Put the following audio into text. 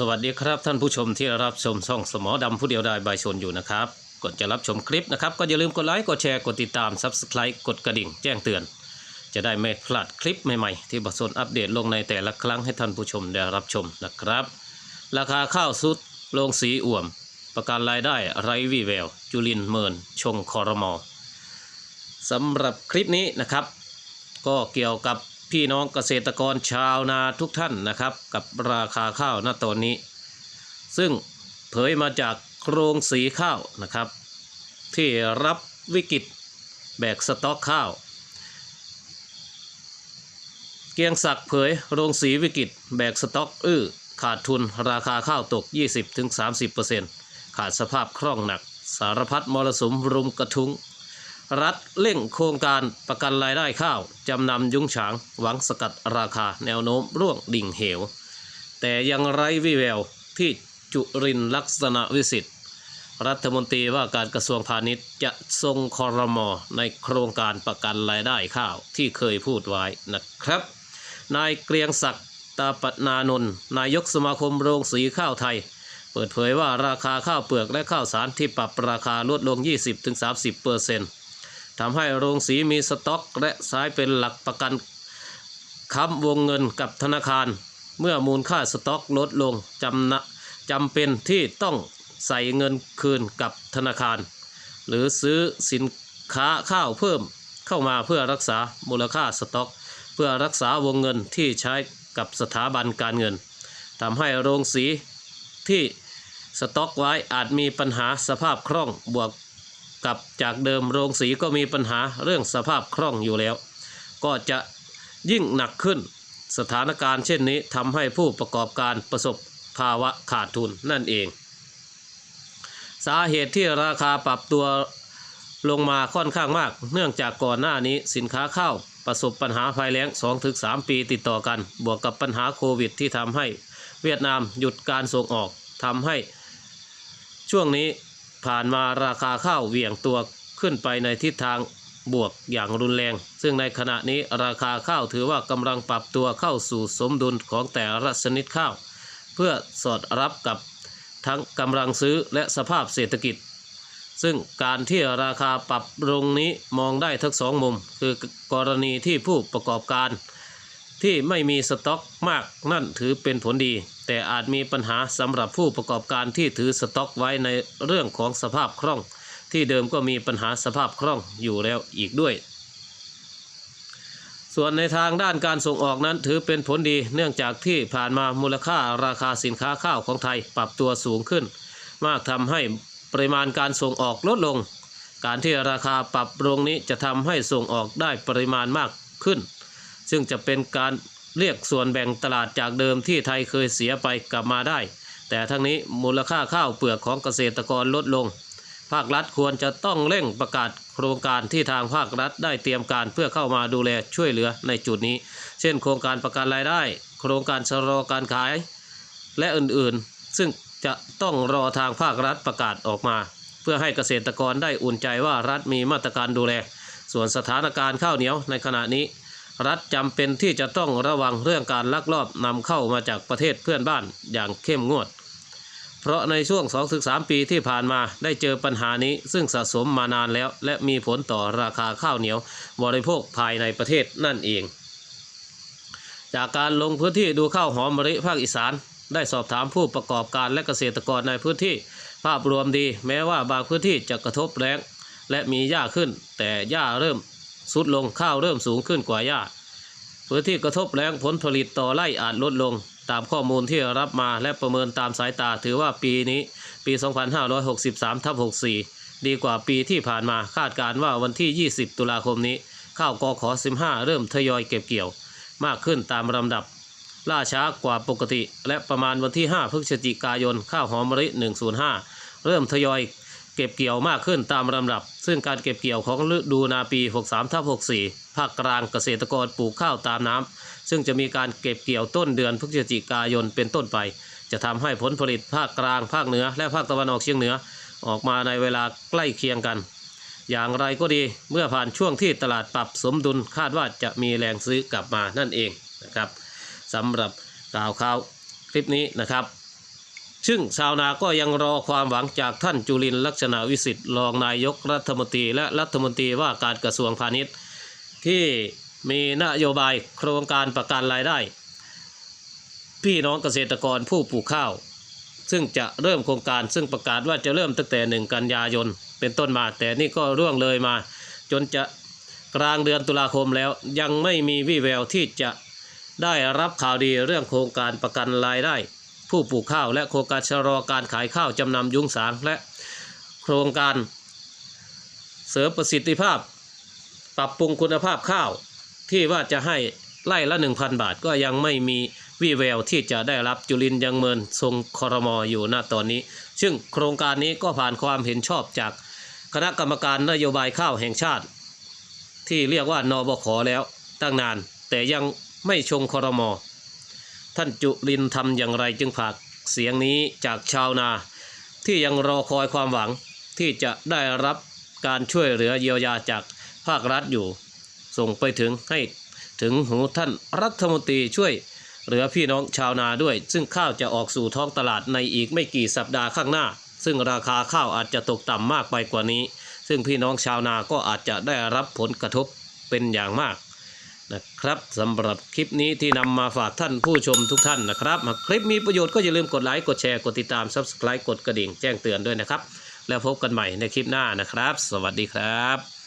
สวัสดีครับท่านผู้ชมที่รับชมช่องสมอดำผู้เดียวได้ใบชนอยู่นะครับกดจะรับชมคลิปนะครับ ก็อย่าลืมกดไลค์กดแชร์กดติดตาม Subscribe กดกระดิ่งแจ้งเตือน จะได้ไม่พลาดคลิปใหม่ๆ ที่บสนอัปเดตลงในแต่ละครั้งให้ท่านผู้ชมได้รับชมนะครับ ราคาข้าวสุดโรงสีอ่วม ประกันรายได้ไร้วีแวว จุลินเมิน ชงคอรมอสำหรับคลิปนี้นะครับ ก็เกี่ยวกับ พี่น้องเกษตรกรชาวนาทุกท่านนะครับ กับราคาข้าวณตอนนี้ ซึ่งเผยมาจากโรงสีข้าวนะครับ ที่รับวิกฤตแบกสต็อกข้าว เกียงศักดิ์เผยโรงสีวิกฤตแบกสต็อกอื้อขาดทุนราคาข้าวตก 20-30%ขาดสภาพคล่องหนัก สารพัดมรสุมรุมกระทุ้ง รัฐเร่งโครงการประกันรายได้ข้าว จำนำยุ้งฉางหวังสกัดราคาแนวโน้มร่วงดิ่งเหว แต่ยังไร้วิแววที่จุรินลักษณะวิสิทธิ์รัฐมนตรีว่าการกระทรวงพาณิชย์จะทรงคอรมอในโครงการประกันรายได้ข้าวที่เคยพูดไว้นะครับ นายเกรียงศักดิ์ตาปนานนท์นายกสมาคมโรงสีข้าวไทย เปิดเผยว่าราคาข้าวเปลือกและข้าวสารที่ปรับราคาลดลง 20-30%เปอร์เซ็นต์ ทำให้โรงสีมีสต็อก และใช้เป็นหลักประกันค้ำวงเงินกับธนาคาร เมื่อมูลค่าสต็อกลดลงจำนะจำเป็นที่ต้องใส่เงินคืนกับธนาคาร หรือซื้อสินค้าข้าวเพิ่มเข้ามาเพื่อรักษามูลค่าสต็อก เพื่อรักษาวงเงินที่ใช้กับสถาบันการเงินทำให้โรงสีที่สต็อกไว้อาจมีปัญหาสภาพคล่องบวก กับจากเดิมโรงสีก็มีปัญหาเรื่องสภาพคล่องอยู่แล้ว ก็จะยิ่งหนักขึ้น สถานการณ์เช่นนี้ทำให้ผู้ประกอบการประสบภาวะขาดทุนนั่นเอง สาเหตุที่ราคาปรับตัวลงมาค่อนข้างมาก เนื่องจากก่อนหน้านี้สินค้าข้าวประสบปัญหาภัยแล้ง 2-3 ปีติดต่อกัน บวกกับปัญหาโควิดที่ทำให้เวียดนามหยุดการส่งออกทำให้ช่วงนี้ ผ่านมาราคาข้าวเหวี่ยงตัวขึ้นไปในทิศทางบวกอย่างรุนแรง ซึ่งในขณะนี้ราคาข้าวถือว่ากำลังปรับตัวเข้าสู่สมดุลของแต่ละชนิดข้าว เพื่อสอดรับกับทั้งกำลังซื้อและสภาพเศรษฐกิจ ซึ่งการที่ราคาปรับลงนี้มองได้ทั้งสองมุม คือกรณีที่ผู้ประกอบการ ที่ไม่มีสต็อกมากนั่นถือเป็นผลดี แต่อาจมีปัญหาสำหรับผู้ประกอบการที่ถือสต็อกไว้ในเรื่องของสภาพคล่อง ที่เดิมก็มีปัญหาสภาพคล่องอยู่แล้วอีกด้วย ส่วนในทางด้านการส่งออกนั้นถือเป็นผลดี เนื่องจากที่ผ่านมามูลค่าราคาสินค้าข้าวของไทยปรับตัวสูงขึ้น มากทำให้ปริมาณการส่งออกลดลง การที่ราคาปรับลงนี้จะทำให้ส่งออกได้ปริมาณมากขึ้น ซึ่งจะเป็นการ เรียกส่วนแบ่งตลาดจากเดิมที่ไทยเคยเสียไปกลับมาได้ แต่ทั้งนี้มูลค่าข้าวเปลือกของเกษตรกรลดลง ภาครัฐควรจะต้องเร่งประกาศโครงการที่ทางภาครัฐได้เตรียมการเพื่อเข้ามาดูแลช่วยเหลือในจุดนี้ เช่น โครงการประกันรายได้ โครงการชะลอการขาย และอื่นๆ ซึ่งจะต้องรอทางภาครัฐประกาศออกมา เพื่อให้เกษตรกรได้อุ่นใจว่ารัฐมีมาตรการดูแล ส่วนสถานการณ์ข้าวเหนียวในขณะนี้ รัฐจำเป็นที่จะต้องระวังเรื่องการลักลอบนำเข้ามาจากประเทศเพื่อนบ้านอย่างเข้มงวด เพราะในช่วง 2-3 ปีที่ผ่านมาได้เจอปัญหานี้ซึ่งสะสมมานานแล้ว และมีผลต่อราคาข้าวเหนียวบริโภคภายในประเทศนั่นเอง จากการลงพื้นที่ดูข้าวหอมมะลิภาคอีสาน ได้สอบถามผู้ประกอบการและเกษตรกรในพื้นที่ ภาพรวมดี แม้ว่าบางพื้นที่จะกระทบแรงและมีหญ้าขึ้น แต่หญ้าเริ่ม สุดลงข้าวเริ่มสูงขึ้นกว่าหญ้าพื้นที่กระทบแรงผลผลิตต่อไร่อาจลดลง ตามข้อมูลที่รับมาและประเมินตามสายตาถือว่าปีนี้ปี 2563ทับ64 ดีกว่าปีที่ผ่านมาคาดการณ์ว่าวันที่ 20 ตุลาคมนี้ ข้าวกอขอ15 เริ่มทยอยเก็บเกี่ยว มากขึ้นตามลำดับ ล่าช้ากว่าปกติ และประมาณวันที่ 5 พฤศจิกายน ข้าวหอมมะลิ 105 เริ่มทยอย เก็บเกี่ยวมากขึ้นตามลำดับ ซึ่งการเก็บเกี่ยวของฤดูนาปี 63ทับ64 ภาคกลางเกษตรกรปลูกข้าวตามน้ำซึ่งจะมีการเก็บเกี่ยวต้นเดือนพฤศจิกายนเป็นต้นไป จะทำให้ผลผลิตภาคกลางภาคเหนือ และภาคตะวันออกเฉียงเหนือ ออกมาในเวลาใกล้เคียงกัน อย่างไรก็ดีเมื่อผ่านช่วงที่ตลาดปรับสมดุลคาดว่าจะมีแรงซื้อกลับมานั่นเองนะครับสำหรับกล่าวข่าวคลิปนี้นะครับ ซึ่งชาวนาก็ยังรอความหวังจากท่านจุลินลักษณะวิสิทธิ์รองนายกรัฐมนตรีและรัฐมนตรีว่าการกระทรวงพาณิชย์ ที่มีนโยบายโครงการประกันรายได้ พี่น้องเกษตรกรผู้ปลูกข้าว ซึ่งจะเริ่มโครงการซึ่งประกาศว่าจะเริ่มตั้งแต่หนึ่งกันยายน เป็นต้นมา แต่นี่ก็ร่วงเลยมา จนจะกลางเดือนตุลาคมแล้วยังไม่มีวี่แววที่จะได้รับข่าวดีเรื่องโครงการประกันรายได้ ผู้ปลูกข้าวและโครงการชะลอการขายข้าวจำนำยุ้งสางและโครงการ เสริมประสิทธิภาพ ปรับปรุงคุณภาพข้าว ที่ว่าจะให้ไล่ละ 1,000 บาทก็ยังไม่มีวี่แววที่จะได้รับจุลินยังเมินทรงคอรมออยู่ณตอนนี้ ซึ่งโครงการนี้ก็ผ่านความเห็นชอบจากคณะกรรมการนโยบายข้าวแห่งชาติ ที่เรียกว่านบขแล้วตั้งนาน แต่ยังไม่ชงคอรมอ ท่านจุลินทำอย่างไรจึงฝากเสียงนี้จากชาวนา ที่ยังรอคอยความหวังที่จะได้รับการช่วยเหลือเยียวยาจากภาครัฐอยู่ ส่งไปถึงให้ถึงหูท่านรัฐมนตรีช่วยเหลือพี่น้องชาวนาด้วย ซึ่งข้าวจะออกสู่ท้องตลาดในอีกไม่กี่สัปดาห์ข้างหน้า ซึ่งราคาข้าวอาจจะตกต่ำมากไปกว่านี้ ซึ่งพี่น้องชาวนาก็อาจจะได้รับผลกระทบเป็นอย่างมาก นะครับสำหรับคลิปนี้ที่นำมาฝากท่านผู้ชมทุกท่านนะครับหากคลิปมีประโยชน์ก็อย่าลืมกดไลค์กดแชร์กดติดตาม Subscribe กดกระดิ่งแจ้งเตือนด้วยนะครับ แล้วพบกันใหม่ในคลิปหน้านะครับ สวัสดีครับ